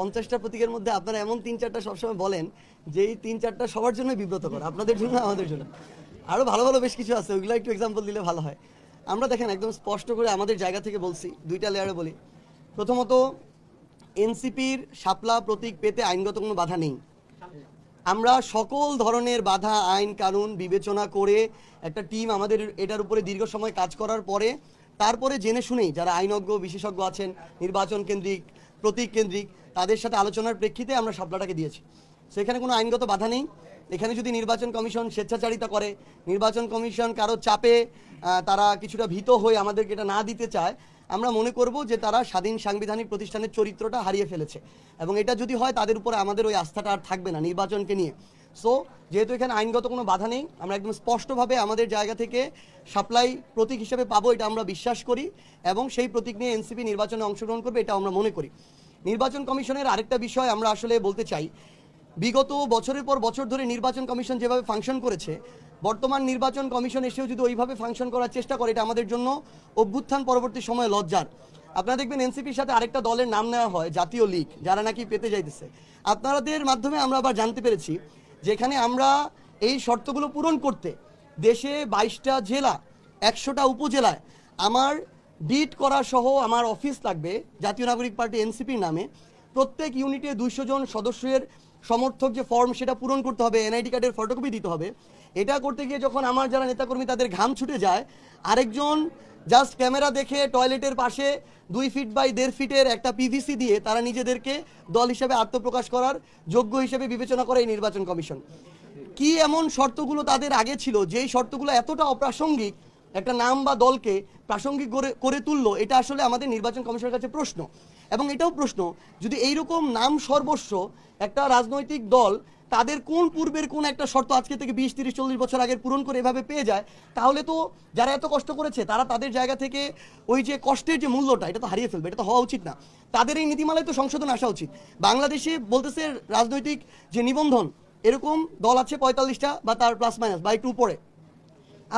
পঞ্চাশটা প্রতীকের মধ্যে আপনারা এমন তিন চারটা সবসময় বলেন যে এই তিন চারটা সবার জন্যই বিব্রত করে আপনাদের জন্য, আমাদের জন্য। আরও ভালো ভালো বেশ কিছু আছে ওইগুলো একটু এক্সাম্পল দিলে ভালো হয়। আমরা দেখেন একদম স্পষ্ট করে আমাদের জায়গা থেকে বলছি, দুইটা লেয়ারে বলি। প্রথমত, এনসিপির শাপলা প্রতীক পেতে আইনগত কোনো বাধা নেই। আমরা সকল ধরনের বাধা, আইন, কানুন বিবেচনা করে একটা টিম আমাদের এটার উপরে দীর্ঘ সময় কাজ করার পরে, তারপরে জেনে শুনেই যারা আইনজ্ঞ, বিশেষজ্ঞ আছেন, নির্বাচন কেন্দ্রিক প্রতীক কেন্দ্রিক তাদের সাথে আলোচনার প্রেক্ষিতে আমরা শাপলাটাকে দিয়েছি। সেখানে কোনো আইনগত বাধা নেই। এখানে যদি নির্বাচন কমিশন স্বেচ্ছাচারিতা করে, নির্বাচন কমিশন কারও চাপে তারা কিছুটা ভীত হয়ে আমাদেরকে এটা না দিতে চায়, আমরা মনে করব যে তারা স্বাধীন সাংবিধানিক প্রতিষ্ঠানের চরিত্রটা হারিয়ে ফেলেছে। এবং এটা যদি হয়, তাদের উপরে আমাদের ওই আস্থাটা আর থাকবে না নির্বাচনকে নিয়ে। সো যেহেতু এখানে আইনগত কোনো বাধা নেই, আমরা একদম স্পষ্টভাবে আমাদের জায়গা থেকে সাপ্লাই প্রতীক হিসেবে পাবো, এটা আমরা বিশ্বাস করি এবং সেই প্রতীক নিয়ে এনসিপি নির্বাচনে অংশগ্রহণ করবে, এটা আমরা মনে করি। নির্বাচন কমিশনের আরেকটা বিষয় আমরা আসলে বলতে চাই। বিগত বছরের পর বছর ধরে নির্বাচন কমিশন যেভাবে ফাংশন করেছে, বর্তমান নির্বাচন কমিশন এসেও যদি ওইভাবে ফাংশন করার চেষ্টা করে, এটা আমাদের জন্য অভ্যুত্থান পরবর্তী সময়ে লজ্জার। আপনারা দেখবেন এনসিপির সাথে আরেকটা দলের নাম নেওয়া হয়, জাতীয় লীগ, যারা নাকি পেতে যাইতেছে। আপনাদের মাধ্যমে আমরা আবার জানতে পেরেছি যেখানে আমরা এই শর্তগুলো পূরণ করতে দেশে বাইশটা জেলা, একশোটা উপজেলায় আমার ডিট করা সহ আমার অফিস লাগবে, জাতীয় নাগরিক পার্টি এনসিপির নামে। প্রত্যেক ইউনিটে দুইশো জন সদস্যের সমর্থক যে ফর্ম সেটা পূরণ করতে হবে এনআইডি কার্ডের ফটোকপি দিতে হবে। এটা করতে গিয়ে যখন আমার যারা নেতাকর্মী তাদের ঘাম ছুটে যায়, আরেকজন জাস্ট ক্যামেরা দেখে টয়লেটের পাশে দুই ফিট বাই দেড় ফিটের একটা পিভিসি দিয়ে তারা নিজেদেরকে দল হিসেবে আত্মপ্রকাশ করার যোগ্য হিসেবে বিবেচনা করে এই নির্বাচন কমিশন। কি এমন শর্তগুলো তাদের আগে ছিল, যেই শর্তগুলো এতটা অপ্রাসঙ্গিক, একটা নাম বা দলকে প্রাসঙ্গিক করে করে তুললো, এটা আসলে আমাদের নির্বাচন কমিশনের কাছে প্রশ্ন। এবং এটাও প্রশ্ন, যদি এইরকম নাম সর্বস্ব একটা রাজনৈতিক দল তাদের কোন পূর্বের কোন একটা শর্ত আজকে থেকে বিশ, তিরিশ, চল্লিশ বছর আগের পূরণ করে এভাবে পেয়ে যায়, তাহলে তো যারা এত কষ্ট করেছে তারা তাদের জায়গা থেকে ওই যে কষ্টের যে মূল্যটা, এটা তো হারিয়ে ফেলবে, এটা তো হওয়া উচিত না। তাদের এই নীতিমালায় তো সংশোধন আসা উচিত। বাংলাদেশে বলতেছে রাজনৈতিক যে নিবন্ধন, এরকম দল আছে পঁয়তাল্লিশটা বা তার প্লাস মাইনাস বা একটু উপরে।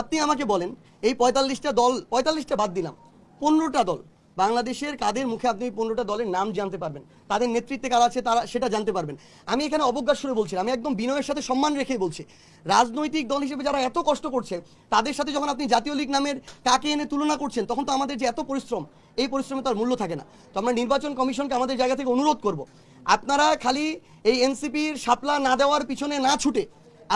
আপনি আমাকে বলেন, এই পঁয়তাল্লিশটা দল, পঁয়তাল্লিশটা বাদ দিলাম, পনেরোটা দল বাংলাদেশের কাদের মুখে আপনি এই পনেরোটা দলের নাম জানতে পারবেন? তাদের নেতৃত্বে কারা আছে তারা সেটা জানতে পারবেন। আমি এখানে অবজ্ঞা সুরে বলছি আমি একদম বিনয়ের সাথে সম্মান রেখেই বলছি। রাজনৈতিক দল হিসেবে যারা এত কষ্ট করছে, তাদের সাথে যখন আপনি জাতীয় লীগ নামের কাকে এনে তুলনা করছেন, তখন তো আমাদের যে এত পরিশ্রম, এই পরিশ্রমে তার মূল্য থাকে না। তো আমরা নির্বাচন কমিশনকে আমাদের জায়গা থেকে অনুরোধ করব, আপনারা খালি এই এনসিপির সাপলা না দেওয়ার পিছনে না ছুটে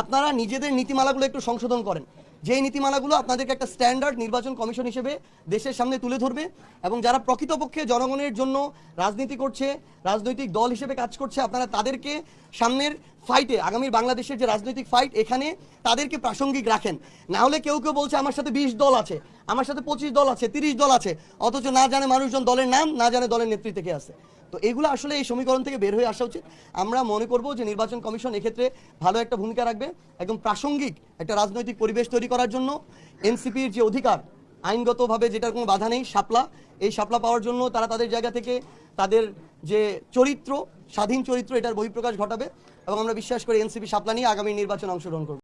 আপনারা নিজেদের নীতিমালাগুলো একটু সংশোধন করেন। যেই নীতিমালাগুলো আপনাদেরকে একটা স্ট্যান্ডার্ড নির্বাচন কমিশন হিসেবে দেশের সামনে তুলে ধরবে এবং যারা প্রকৃতপক্ষে জনগণের জন্য রাজনীতি করছে, রাজনৈতিক দল হিসেবে কাজ করছে, আপনারা তাদেরকে সামনের ফাইটে আগামী বাংলাদেশের যে রাজনৈতিক ফাইট এখানে তাদেরকে প্রাসঙ্গিক রাখেন। না হলে কেউ কেউ বলছে, আমার সাথে বিশ দল আছে, আমার সাথে পঁচিশ দল আছে, তিরিশ দল আছে। অথচ না জানে মানুষজন দলের নাম, না জানে দলের নেতৃত্বে কে আছে। তো এগুলো আসলে এই সমীকরণ থেকে বের হয়ে আসা উচিত। আমরা মনে করব যে নির্বাচন কমিশন এক্ষেত্রে ভালো একটা ভূমিকা রাখবে, একদম প্রাসঙ্গিক একটা রাজনৈতিক পরিবেশ তৈরি করার জন্য। এনসিপির যে অধিকার, আইনগতভাবে যেটার কোনো বাধা নেই সাপলা এই সাপলা পাওয়ার জন্য তারা তাদের জায়গা থেকে তাদের যে চরিত্র, স্বাধীন চরিত্র, এটার বহিঃপ্রকাশ ঘটাবে এবং আমরা বিশ্বাস করি এনসিপি সাপলা নিয়ে আগামী নির্বাচনে অংশগ্রহণ করবে।